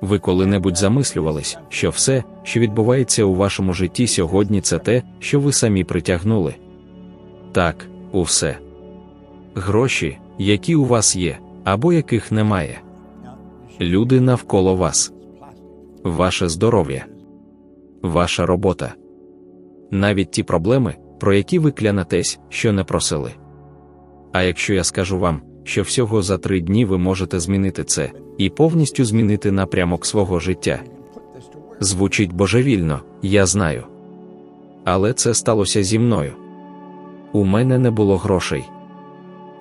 Ви коли-небудь замислювались, що все, що відбувається у вашому житті сьогодні, це те, що ви самі притягнули? Так, усе. Гроші, які у вас є, або яких немає. Люди навколо вас, ваше здоров'я, ваша робота. Навіть ті проблеми, про які ви клянетесь, що не просили. А якщо я скажу вам, що всього за три дні ви можете змінити це і повністю змінити напрямок свого життя. Звучить божевільно, я знаю. Але це сталося зі мною. У мене не було грошей,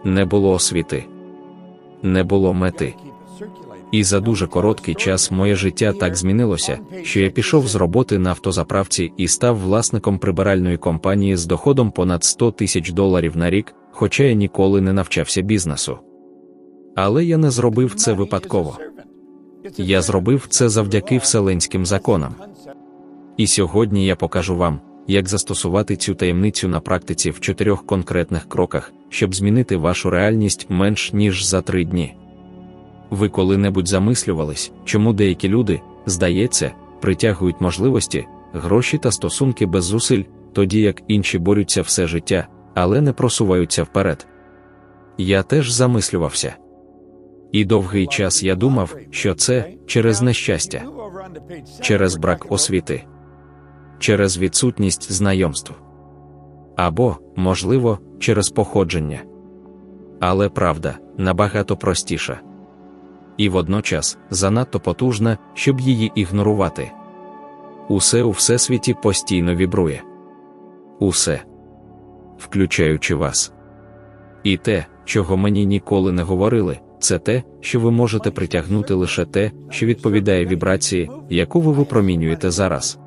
не було освіти, не було мети. І за дуже короткий час моє життя так змінилося, що я пішов з роботи на автозаправці і став власником прибиральної компанії з доходом понад 100 тисяч доларів на рік, хоча я ніколи не навчався бізнесу. Але я не зробив це випадково. Я зробив це завдяки вселенським законам. І сьогодні я покажу вам, як застосувати цю таємницю на практиці в чотирьох конкретних кроках, щоб змінити вашу реальність менш ніж за три дні. Ви коли-небудь замислювались, чому деякі люди, здається, притягують можливості, гроші та стосунки без зусиль, тоді як інші борються все життя, але не просуваються вперед. Я теж замислювався. І довгий час я думав, що це через нещастя, через брак освіти, через відсутність знайомств або, можливо, через походження. Але правда набагато простіша. І водночас занадто потужна, щоб її ігнорувати. Усе у всесвіті постійно вібрує. Усе, включаючи вас. І те, чого мені ніколи не говорили, це те, що ви можете притягнути лише те, що відповідає вібрації, яку ви випромінюєте зараз.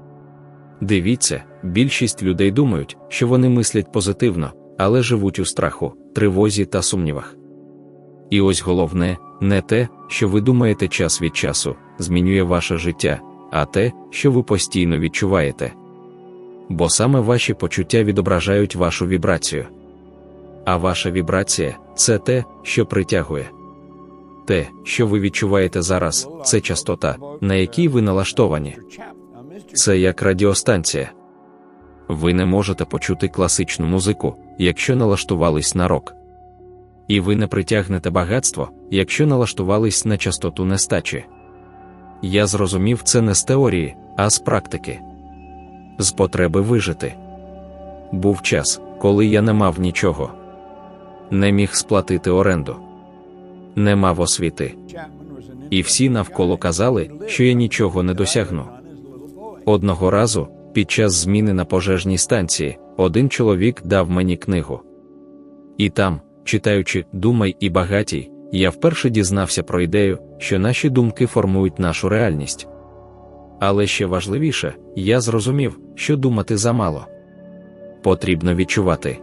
Дивіться, більшість людей думають, що вони мислять позитивно, але живуть у страху, тривозі та сумнівах. І ось головне, не те, що ви думаєте час від часу, змінює ваше життя, а те, що ви постійно відчуваєте. Бо саме ваші почуття відображають вашу вібрацію. А ваша вібрація це те, що притягує. Те, що ви відчуваєте зараз, це частота, на якій ви налаштовані. Це як радіостанція. Ви не можете почути класичну музику, якщо налаштувались на рок. І ви не притягнете багатство, якщо налаштувались на частоту нестачі. Я зрозумів це не з теорії, а з практики. З потреби вижити. Був час, коли я не мав нічого, не міг сплатити оренду, не мав освіти. І всі навколо казали, що я нічого не досягну. Одного разу, під час зміни на пожежній станції, один чоловік дав мені книгу. І там, читаючи Думай і багатій, я вперше дізнався про ідею, що наші думки формують нашу реальність. Але ще важливіше, я зрозумів, що думати замало. Потрібно відчувати.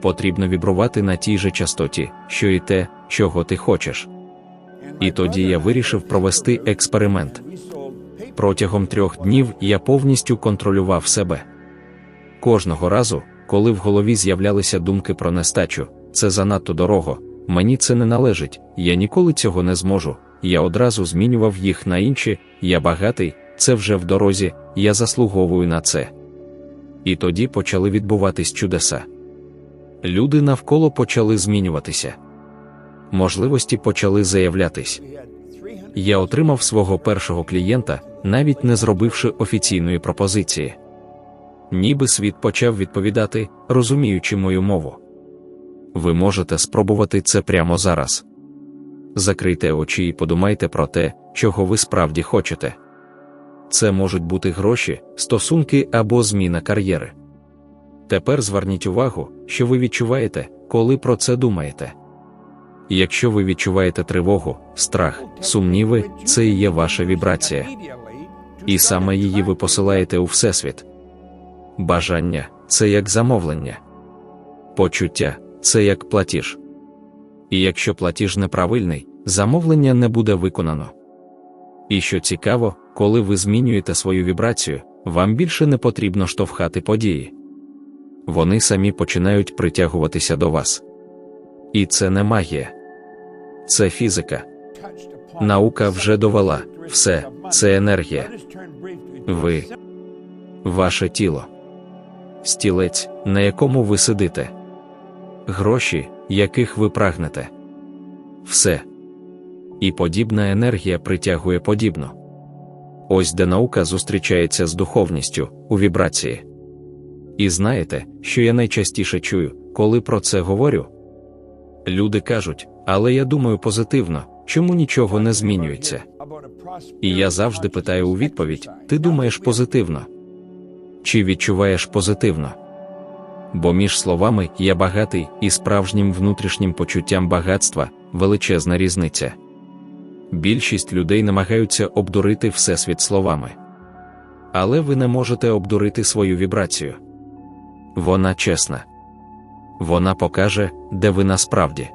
Потрібно вібрувати на тій же частоті, що і те, чого ти хочеш. І тоді я вирішив провести експеримент. Протягом трьох днів я повністю контролював себе. Кожного разу, коли в голові з'являлися думки про нестачу, це занадто дорого, мені це не належить, я ніколи цього не зможу. Я одразу змінював їх на інші, я багатий, це вже в дорозі, я заслуговую на це. І тоді почали відбуватись чудеса. Люди навколо почали змінюватися. Можливості почали заявлятись. Я отримав свого першого клієнта, навіть не зробивши офіційної пропозиції. Ніби світ почав відповідати, розуміючи мою мову. Ви можете спробувати це прямо зараз. Закрийте очі і подумайте про те, чого ви справді хочете. Це можуть бути гроші, стосунки або зміна кар'єри. Тепер зверніть увагу, що ви відчуваєте, коли про це думаєте. Якщо ви відчуваєте тривогу, страх, сумніви, це і є ваша вібрація. І саме її ви посилаєте у Всесвіт. Бажання це як замовлення, почуття це як платіж. І якщо платіж неправильний, замовлення не буде виконано. І що цікаво, коли ви змінюєте свою вібрацію, вам більше не потрібно штовхати події. Вони самі починають притягуватися до вас. І це не магія, це фізика. Наука вже довела, Все це енергія. Ви, ваше тіло, стілець, на якому ви сидите, гроші, яких ви прагнете. Все. І подібна енергія притягує подібну. Ось де наука зустрічається з духовністю у вібрації. І знаєте, що я найчастіше чую, коли про це говорю? Люди кажуть, але я думаю позитивно, чому нічого не змінюється. І я завжди питаю у відповідь: ти думаєш позитивно? Чи відчуваєш позитивно? Бо між словами я багатий і справжнім внутрішнім почуттям багатства величезна різниця. Більшість людей намагаються обдурити Всесвіт словами. Але ви не можете обдурити свою вібрацію. Вона чесна. Вона покаже, де ви насправді.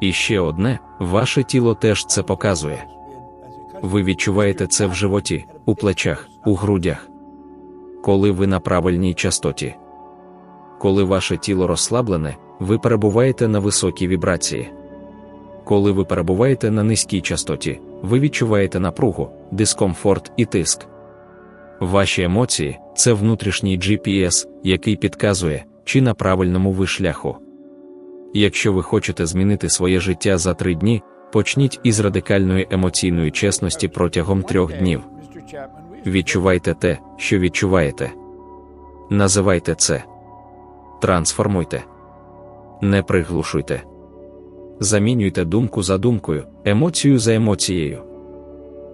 І ще одне, ваше тіло теж це показує. Ви відчуваєте це в животі, у плечах, у грудях. Коли ви на правильній частоті. Коли ваше тіло розслаблене, ви перебуваєте на високій вібрації. Коли ви перебуваєте на низькій частоті, ви відчуваєте напругу, дискомфорт і тиск. Ваші емоції це внутрішній GPS, який підказує, чи на правильному ви шляху. Якщо ви хочете змінити своє життя за три дні, почніть із радикальної емоційної чесності протягом трьох днів. Відчувайте те, що відчуваєте. Називайте це. Трансформуйте. Не приглушуйте. Замінюйте думку за думкою, емоцію за емоцією.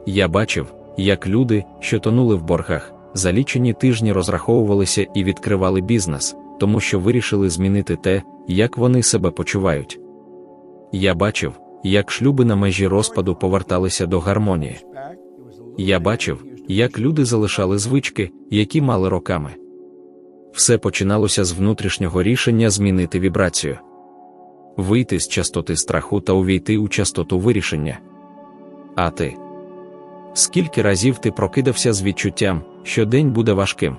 Я бачив, як люди, що тонули в боргах, за лічені тижні розраховувалися і відкривали бізнес, тому що вирішили змінити те, як вони себе почувають. Я бачив, як шлюби на межі розпаду поверталися до гармонії. Я бачив, як люди залишали звички, які мали роками. Все починалося з внутрішнього рішення змінити вібрацію, вийти з частоти страху та увійти у частоту вирішення. А ти? Скільки разів ти прокидався з відчуттям, що день буде важким,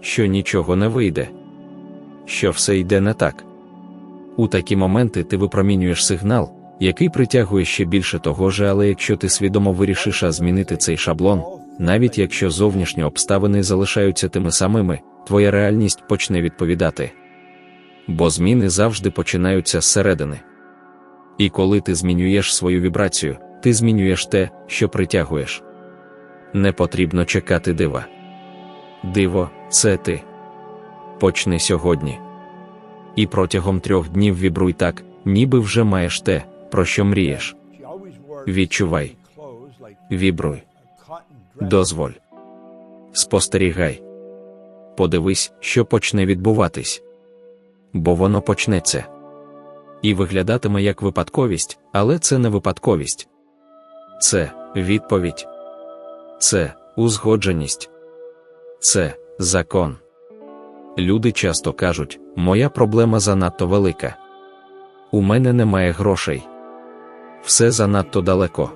що нічого не вийде, що все йде не так. У такі моменти ти випромінюєш сигнал, який притягує ще більше того же, але якщо ти свідомо вирішиш змінити цей шаблон, навіть якщо зовнішні обставини залишаються тими самими, твоя реальність почне відповідати. Бо зміни завжди починаються зсередини. І коли ти змінюєш свою вібрацію, ти змінюєш те, що притягуєш. Не потрібно чекати дива. Диво, це ти. Почни сьогодні. І протягом трьох днів вібруй так, ніби вже маєш те, про що мрієш. Відчувай. Вібруй. Дозволь. Спостерігай. Подивись, що почне відбуватись. Бо воно почнеться. І виглядатиме як випадковість, але це не випадковість. Це відповідь. Це узгодженість. Це закон. Люди часто кажуть, моя проблема занадто велика. У мене немає грошей. Все занадто далеко.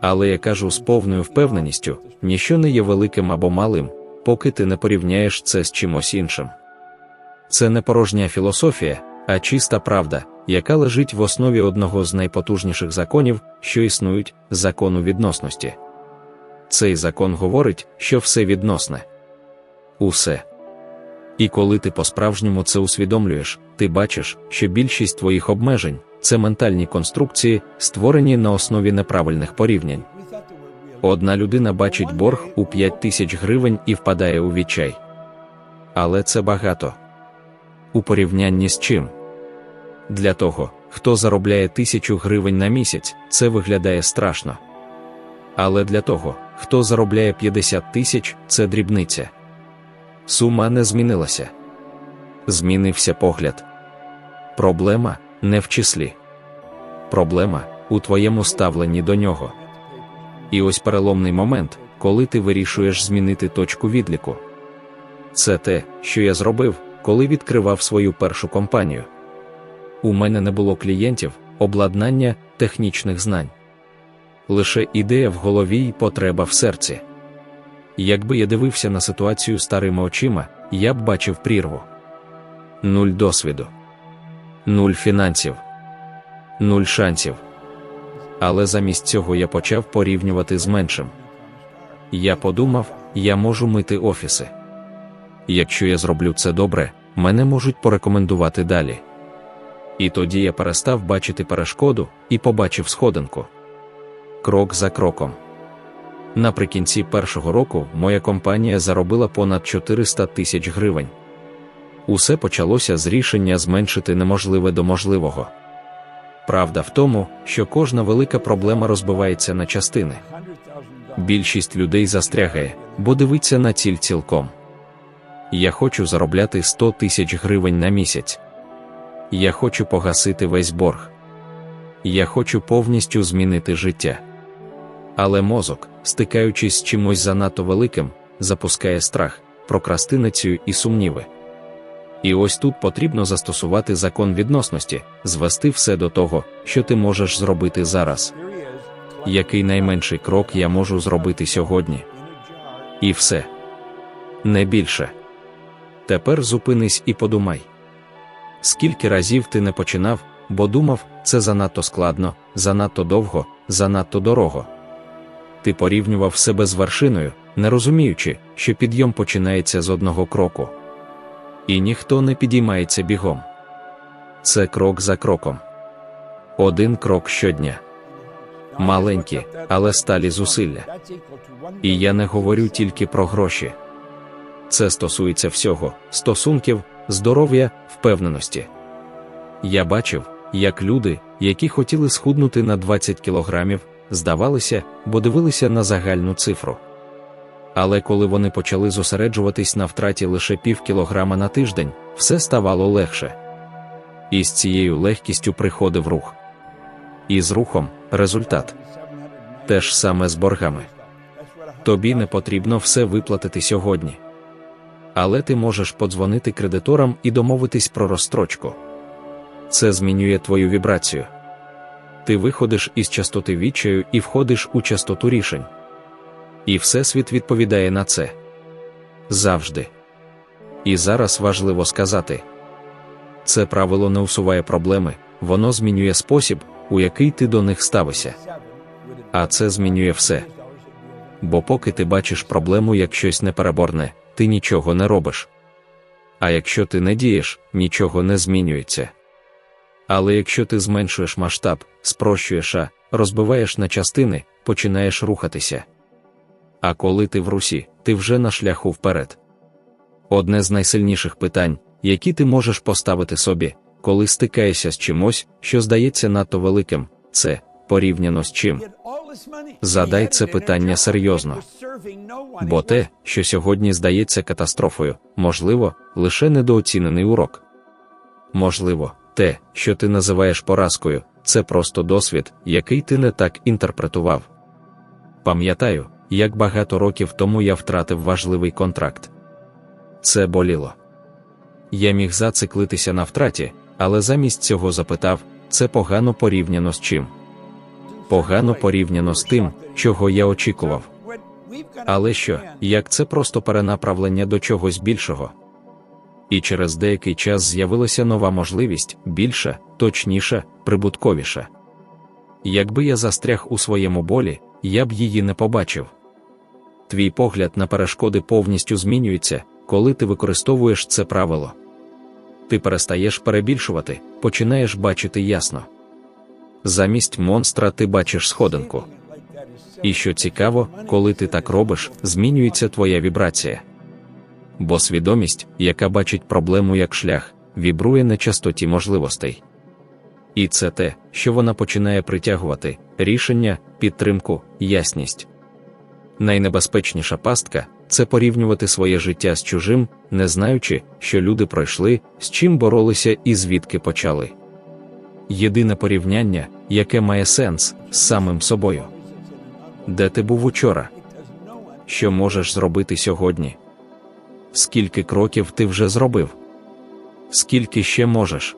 Але я кажу з повною впевненістю, ніщо не є великим або малим, поки ти не порівняєш це з чимось іншим. Це не порожня філософія, а чиста правда, яка лежить в основі одного з найпотужніших законів, що існують закону відносності. Цей закон говорить, що все відносне. Усе. І коли ти по-справжньому це усвідомлюєш, ти бачиш, що більшість твоїх обмежень це ментальні конструкції, створені на основі неправильних порівнянь. Одна людина бачить борг у 5 тисяч гривень і впадає у відчай. Але це багато. У порівнянні з чим? Для того, хто заробляє тисячу гривень на місяць, це виглядає страшно. Але для того, хто заробляє 50 тисяч, це дрібниця. Сума не змінилася. Змінився погляд. Проблема не в числі. Проблема у твоєму ставленні до нього. І ось переломний момент, коли ти вирішуєш змінити точку відліку. Це те, що я зробив, коли відкривав свою першу компанію. У мене не було клієнтів, обладнання, технічних знань. Лише ідея в голові і потреба в серці. Якби я дивився на ситуацію старими очима, я б бачив прірву. Нуль досвіду, нуль фінансів, нуль шансів. Але замість цього я почав порівнювати з меншим. Я подумав, я можу мити офіси. Якщо я зроблю це добре, мене можуть порекомендувати далі. І тоді я перестав бачити перешкоду і побачив сходинку. Крок за кроком. Наприкінці першого року моя компанія заробила понад 400 тисяч гривень. Усе почалося з рішення зменшити неможливе до можливого. Правда в тому, що кожна велика проблема розбивається на частини. Більшість людей застрягає, бо дивиться на ціль цілком. Я хочу заробляти 100 тисяч гривень на місяць. Я хочу погасити весь борг. Я хочу повністю змінити життя. Але мозок, стикаючись з чимось занадто великим, запускає страх, прокрастинацію і сумніви. І ось тут потрібно застосувати закон відносності, звести все до того, що ти можеш зробити зараз. Який найменший крок я можу зробити сьогодні? І все. Не більше. Тепер зупинись і подумай. Скільки разів ти не починав, бо думав, це занадто складно, занадто довго, занадто дорого. Ти порівнював себе з вершиною, не розуміючи, що підйом починається з одного кроку. І ніхто не підіймається бігом. Це крок за кроком. Один крок щодня. Маленькі, але сталі зусилля. І я не говорю тільки про гроші. Це стосується всього, стосунків, здоров'я, впевненості. Я бачив, як люди, які хотіли схуднути на 20 кілограмів, здавалися, бо дивилися на загальну цифру. Але коли вони почали зосереджуватись на втраті лише пів кілограма на тиждень, все ставало легше. І з цією легкістю приходив рух. І з рухом результат. Те ж саме з боргами. Тобі не потрібно все виплатити сьогодні. Але ти можеш подзвонити кредиторам і домовитись про розстрочку. Це змінює твою вібрацію. Ти виходиш із частоти відчаю і входиш у частоту рішень. І Всесвіт відповідає на це завжди. І зараз важливо сказати: це правило не усуває проблеми, воно змінює спосіб, у який ти до них ставишся. А це змінює все. Бо поки ти бачиш проблему як щось непереборне, ти нічого не робиш. А якщо ти не дієш, нічого не змінюється. Але якщо ти зменшуєш масштаб, спрощуєш, а розбиваєш на частини, починаєш рухатися. А коли ти в русі, ти вже на шляху вперед. Одне з найсильніших питань, які ти можеш поставити собі, коли стикаєшся з чимось, що здається надто великим, це порівняно з чим. Задай це питання серйозно. Бо те, що сьогодні здається катастрофою, можливо, лише недооцінений урок. Можливо, те, що ти називаєш поразкою, це просто досвід, який ти не так інтерпретував. Пам'ятаю, як багато років тому я втратив важливий контракт. Це боліло. Я міг зациклитися на втраті, але замість цього запитав це погано порівняно з чим. Погано порівняно з тим, чого я очікував. Але що, як це просто перенаправлення до чогось більшого? І через деякий час з'явилася нова можливість, більша, точніша, прибутковіша. Якби я застряг у своєму болі, я б її не побачив. Твій погляд на перешкоди повністю змінюється, коли ти використовуєш це правило. Ти перестаєш перебільшувати, починаєш бачити ясно. Замість монстра ти бачиш сходинку. І що цікаво, коли ти так робиш, змінюється твоя вібрація. Бо свідомість, яка бачить проблему як шлях, вібрує на частоті можливостей. І це те, що вона починає притягувати рішення, підтримку, ясність. Найнебезпечніша пастка це порівнювати своє життя з чужим, не знаючи, що люди пройшли, з чим боролися і звідки почали. Єдине порівняння, яке має сенс з самим собою. Де ти був учора? Що можеш зробити сьогодні? Скільки кроків ти вже зробив? Скільки ще можеш?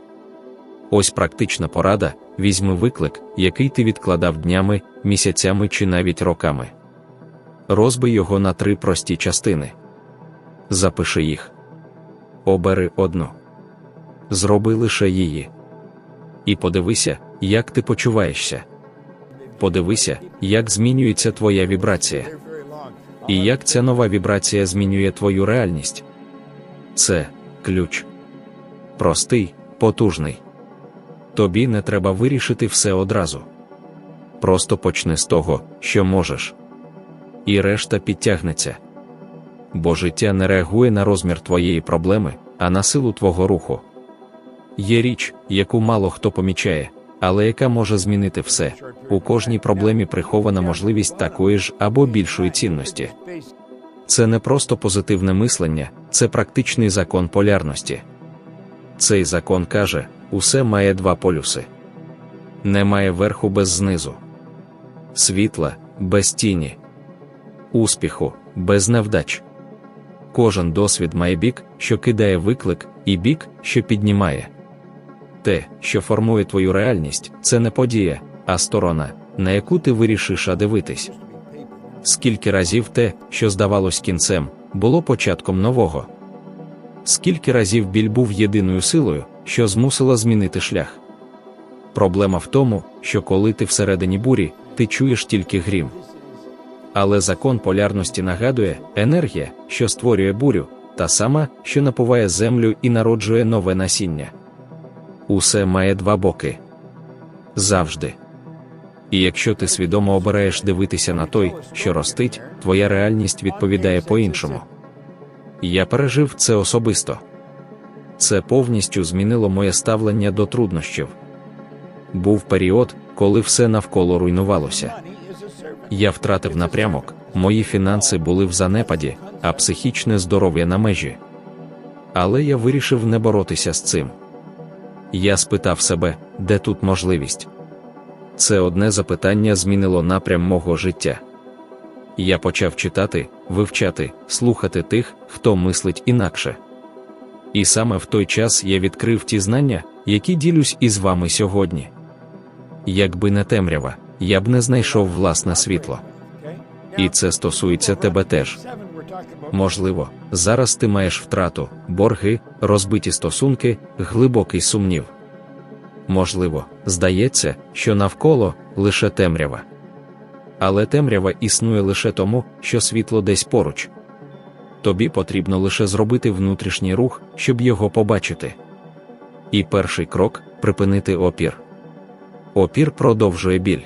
Ось практична порада: візьми виклик, який ти відкладав днями, місяцями чи навіть роками. Розбий його на три прості частини. Запиши їх. Обери одну. Зроби лише її. І подивися, як ти почуваєшся. Подивися, як змінюється твоя вібрація. І як ця нова вібрація змінює твою реальність. Це ключ. Простий, потужний. Тобі не треба вирішити все одразу. Просто почни з того, що можеш. І решта підтягнеться. Бо життя не реагує на розмір твоєї проблеми, а на силу твого руху. Є річ, яку мало хто помічає, але яка може змінити все. У кожній проблемі прихована можливість такої ж або більшої цінності. Це не просто позитивне мислення, це практичний закон полярності. Цей закон каже: усе має два полюси. Немає верху без знизу, світла без тіні, успіху без невдач. Кожен досвід має бік, що кидає виклик, і бік, що піднімає. Те, що формує твою реальність, це не подія, а сторона, на яку ти вирішиш дивитись. Скільки разів те, що здавалось кінцем, було початком нового. Скільки разів біль був єдиною силою, що змусила змінити шлях. Проблема в тому, що коли ти всередині бурі, ти чуєш тільки грім. Але закон полярності нагадує, енергія, що створює бурю, та сама, що напуває землю і народжує нове насіння. Усе має два боки завжди. І якщо ти свідомо обираєш дивитися на той, що ростить, твоя реальність відповідає по-іншому. Я пережив це особисто. Це повністю змінило моє ставлення до труднощів. Був період, коли все навколо руйнувалося. Я втратив напрямок, мої фінанси були в занепаді, а психічне здоров'я на межі. Але я вирішив не боротися з цим. Я спитав себе, де тут можливість. Це одне запитання змінило напрям мого життя. Я почав читати, вивчати, слухати тих, хто мислить інакше. І саме в той час я відкрив ті знання, які ділюсь із вами сьогодні. Якби не темрява, я б не знайшов власне світло. І це стосується тебе теж. Можливо, зараз ти маєш втрату, борги, розбиті стосунки, глибокий сумнів. Можливо, здається, що навколо лише темрява. Але темрява існує лише тому, що світло десь поруч. Тобі потрібно лише зробити внутрішній рух, щоб його побачити. І перший крок припинити опір. Опір продовжує біль.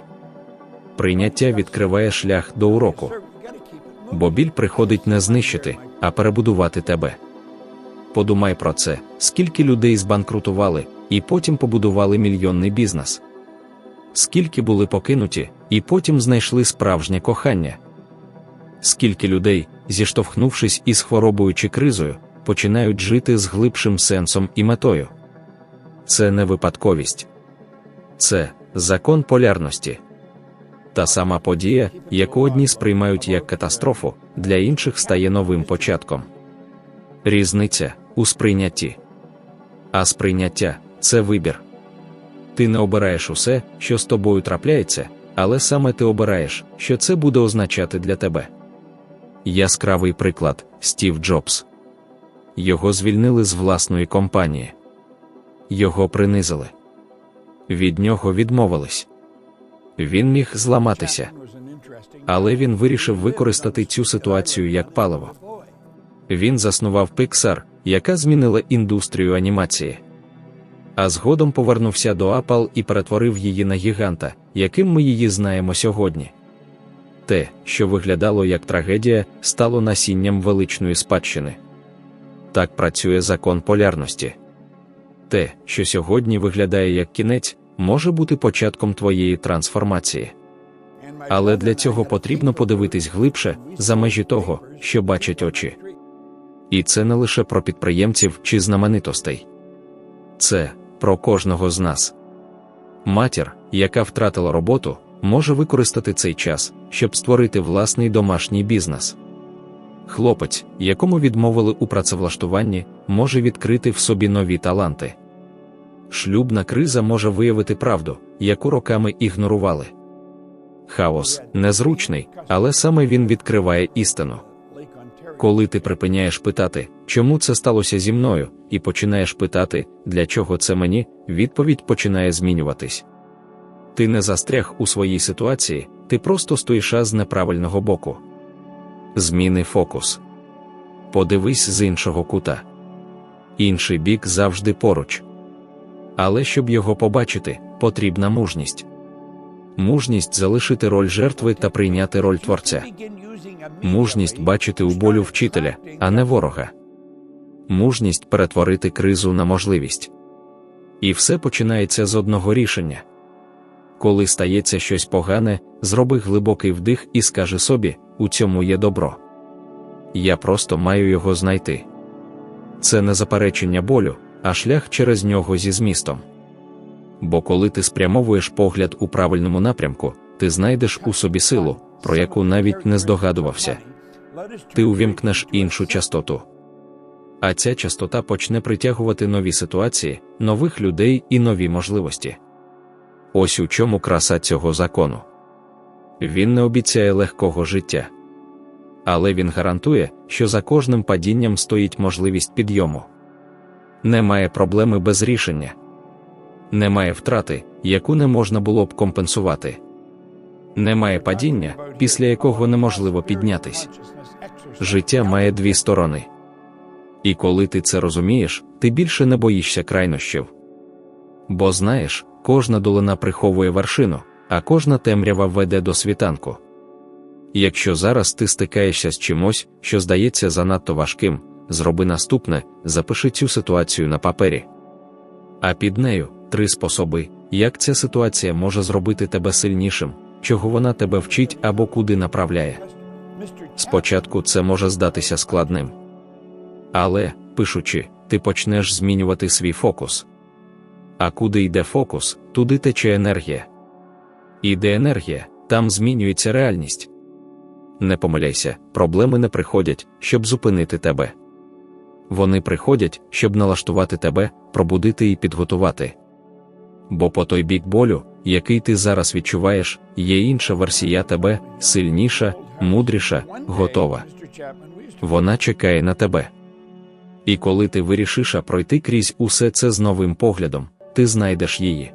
Прийняття відкриває шлях до уроку. Бо біль приходить не знищити, а перебудувати тебе. Подумай про це, скільки людей збанкрутували, і потім побудували мільйонний бізнес. Скільки були покинуті, і потім знайшли справжнє кохання. Скільки людей, зіштовхнувшись із хворобою чи кризою, починають жити з глибшим сенсом і метою. Це не випадковість, це закон полярності. Та сама подія, яку одні сприймають як катастрофу, для інших стає новим початком. Різниця у сприйнятті. А сприйняття це вибір. Ти не обираєш усе, що з тобою трапляється, але саме ти обираєш, що це буде означати для тебе. Яскравий приклад Стів Джобс. Його звільнили з власної компанії. Його принизили. Від нього відмовились. Він міг зламатися. Але він вирішив використати цю ситуацію як паливо. Він заснував Pixar, яка змінила індустрію анімації. А згодом повернувся до Apple і перетворив її на гіганта, яким ми її знаємо сьогодні. Те, що виглядало як трагедія, стало насінням величної спадщини. Так працює закон полярності. Те, що сьогодні виглядає як кінець, може бути початком твоєї трансформації. Але для цього потрібно подивитись глибше за межі того, що бачать очі. І це не лише про підприємців чи знаменитостей, це про кожного з нас. Матір, яка втратила роботу, може використати цей час, щоб створити власний домашній бізнес. Хлопець, якому відмовили у працевлаштуванні, може відкрити в собі нові таланти. Шлюбна криза може виявити правду, яку роками ігнорували. Хаос незручний, але саме він відкриває істину. Коли ти припиняєш питати, чому це сталося зі мною, і починаєш питати, для чого це мені, відповідь починає змінюватись. Ти не застряг у своїй ситуації, ти просто стоїш з неправильного боку. Зміни фокус. Подивись з іншого кута. Інший бік завжди поруч. Але щоб його побачити, потрібна мужність. Мужність залишити роль жертви та прийняти роль творця. Мужність бачити у болю вчителя, а не ворога. Мужність перетворити кризу на можливість. І все починається з одного рішення. Коли стається щось погане, зроби глибокий вдих і скажи собі: у цьому є добро. Я просто маю його знайти. Це не заперечення болю, а шлях через нього зі змістом. Бо коли ти спрямовуєш погляд у правильному напрямку, ти знайдеш у собі силу, про яку навіть не здогадувався. Ти увімкнеш іншу частоту. А ця частота почне притягувати нові ситуації, нових людей і нові можливості. Ось у чому краса цього закону. Він не обіцяє легкого життя. Але він гарантує, що за кожним падінням стоїть можливість підйому. Немає проблеми без рішення, немає втрати, яку не можна було б компенсувати. Немає падіння, після якого неможливо піднятись. Життя має дві сторони. І коли ти це розумієш, ти більше не боїшся крайнощів. Бо знаєш, кожна долина приховує вершину, а кожна темрява веде до світанку. Якщо зараз ти стикаєшся з чимось, що здається занадто важким, зроби наступне, запиши цю ситуацію на папері. А під нею три способи, як ця ситуація може зробити тебе сильнішим, чого вона тебе вчить або куди направляє. Спочатку це може здатися складним. Але, пишучи, ти почнеш змінювати свій фокус. А куди йде фокус, туди тече енергія. Іде енергія, там змінюється реальність. Не помиляйся, проблеми не приходять, щоб зупинити тебе. Вони приходять, щоб налаштувати тебе, пробудити і підготувати. Бо по той бік болю, який ти зараз відчуваєш, є інша версія тебе, сильніша, мудріша, готова. Вона чекає на тебе. І коли ти вирішиш пройти крізь усе це з новим поглядом, ти знайдеш її.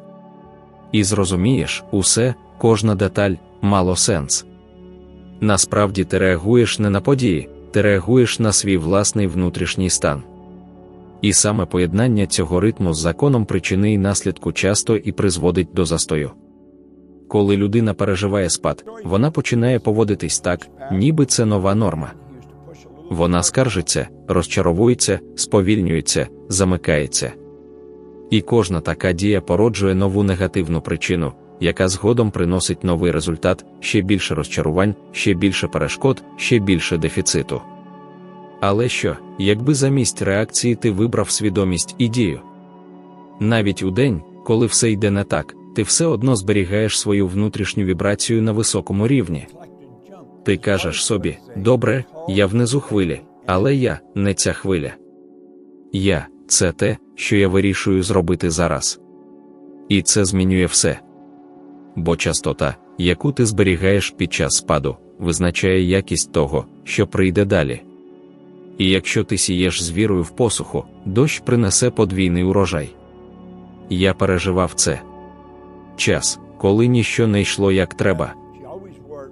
І зрозумієш, усе, кожна деталь, мало сенс. Насправді ти реагуєш не на події, ти реагуєш на свій власний внутрішній стан. І саме поєднання цього ритму з законом причини і наслідку часто і призводить до застою. Коли людина переживає спад, вона починає поводитись так, ніби це нова норма. Вона скаржиться, розчаровується, сповільнюється, замикається. І кожна така дія породжує нову негативну причину, яка згодом приносить новий результат, ще більше розчарувань, ще більше перешкод, ще більше дефіциту. Але що, якби замість реакції ти вибрав свідомість і дію? Навіть у день, коли все йде не так, ти все одно зберігаєш свою внутрішню вібрацію на високому рівні. Ти кажеш собі, добре, я внизу хвилі, але я не ця хвиля. Я це те, що я вирішую зробити зараз. І це змінює все. Бо частота, яку ти зберігаєш під час спаду, визначає якість того, що прийде далі. І якщо ти сієш з вірою в посуху, дощ принесе подвійний урожай. Я переживав це час, коли ніщо не йшло як треба.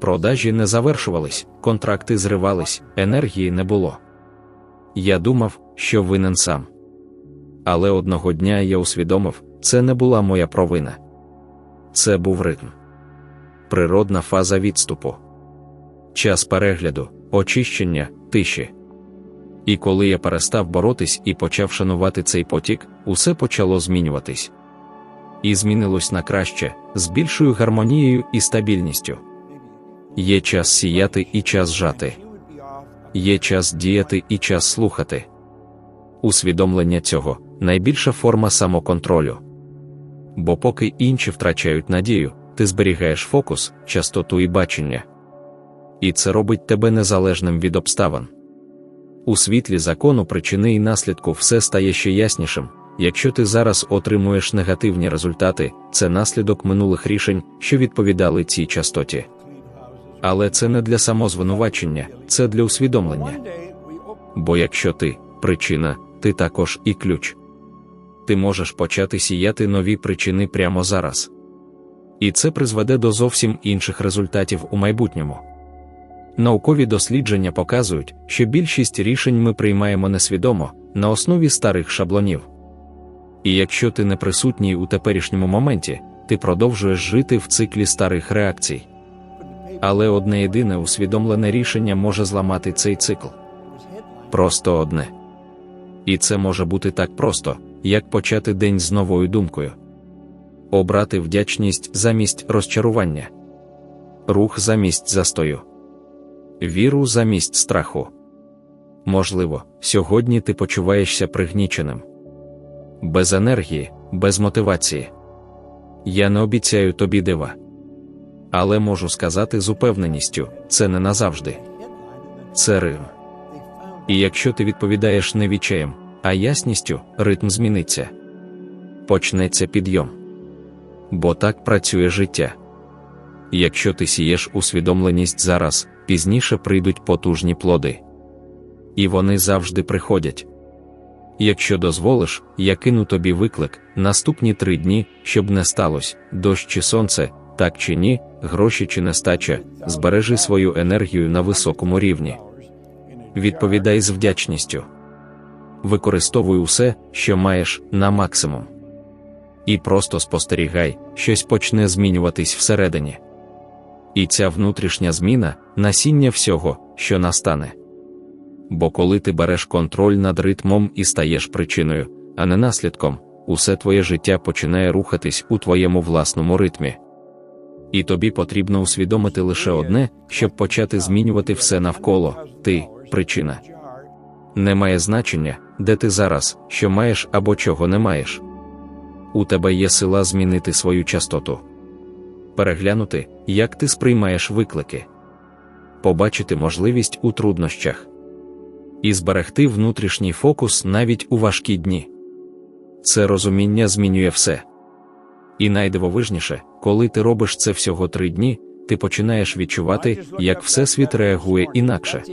Продажі не завершувались, контракти зривались, енергії не було. Я думав, що винен сам. Але одного дня я усвідомив, це не була моя провина. Це був ритм. Природна фаза відступу, час перегляду, очищення, тиші. І коли я перестав боротись і почав шанувати цей потік, усе почало змінюватись. І змінилось на краще, з більшою гармонією і стабільністю. Є час сіяти і час жати. Є час діяти і час слухати. Усвідомлення цього найбільша форма самоконтролю. Бо поки інші втрачають надію, ти зберігаєш фокус, частоту і бачення. І це робить тебе незалежним від обставин. У світлі закону причини і наслідку все стає ще яснішим. Якщо ти зараз отримуєш негативні результати, це наслідок минулих рішень, що відповідали цій частоті. Але це не для самозвинувачення, це для усвідомлення. Бо якщо ти причина, ти також і ключ. Ти можеш почати сіяти нові причини прямо зараз. І це призведе до зовсім інших результатів у майбутньому. Наукові дослідження показують, що більшість рішень ми приймаємо несвідомо на основі старих шаблонів. І якщо ти не присутній у теперішньому моменті, ти продовжуєш жити в циклі старих реакцій. Але одне єдине усвідомлене рішення може зламати цей цикл. Просто одне. І це може бути так просто, як почати день з новою думкою, обрати вдячність замість розчарування, рух замість застою, віру замість страху. Можливо, сьогодні ти почуваєшся пригніченим, без енергії, без мотивації. Я не обіцяю тобі дива. Але можу сказати з упевненістю, це не назавжди. Це ритм. І якщо ти відповідаєш не відчаєм, а ясністю, ритм зміниться. Почнеться підйом. Бо так працює життя. Якщо ти сієш усвідомленість зараз, пізніше прийдуть потужні плоди. І вони завжди приходять. Якщо дозволиш, я кину тобі виклик наступні три дні, щоб не сталося, дощ чи сонце, так чи ні, гроші чи нестача, збережи свою енергію на високому рівні. Відповідай з вдячністю. Використовуй усе, що маєш, на максимум. І просто спостерігай, щось почне змінюватись всередині. І ця внутрішня зміна насіння всього, що настане. Бо коли ти береш контроль над ритмом і стаєш причиною, а не наслідком, усе твоє життя починає рухатись у твоєму власному ритмі. І тобі потрібно усвідомити лише одне, щоб почати змінювати все навколо ти причина. Немає значення, де ти зараз, що маєш або чого не маєш. У тебе є сила змінити свою частоту, переглянути, як ти сприймаєш виклики, побачити можливість у труднощах і зберегти внутрішній фокус навіть у важкі дні. Це розуміння змінює все. І найдивовижніше, коли ти робиш це всього три дні, ти починаєш відчувати, як Всесвіт реагує інакше.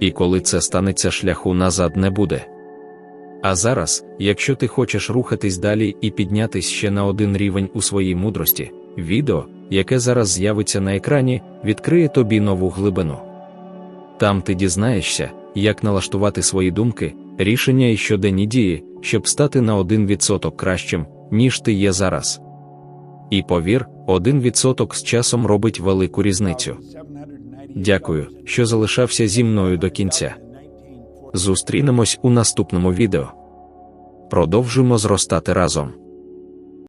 І коли це станеться, шляху назад не буде. А зараз, якщо ти хочеш рухатись далі і піднятись ще на один рівень у своїй мудрості, відео, яке зараз з'явиться на екрані, відкриє тобі нову глибину. Там ти дізнаєшся, як налаштувати свої думки, рішення і щоденні дії, щоб стати на 1% кращим, ніж ти є зараз. І повір, 1% з часом робить велику різницю. Дякую, що залишався зі мною до кінця. Зустрінемось у наступному відео. Продовжуємо зростати разом.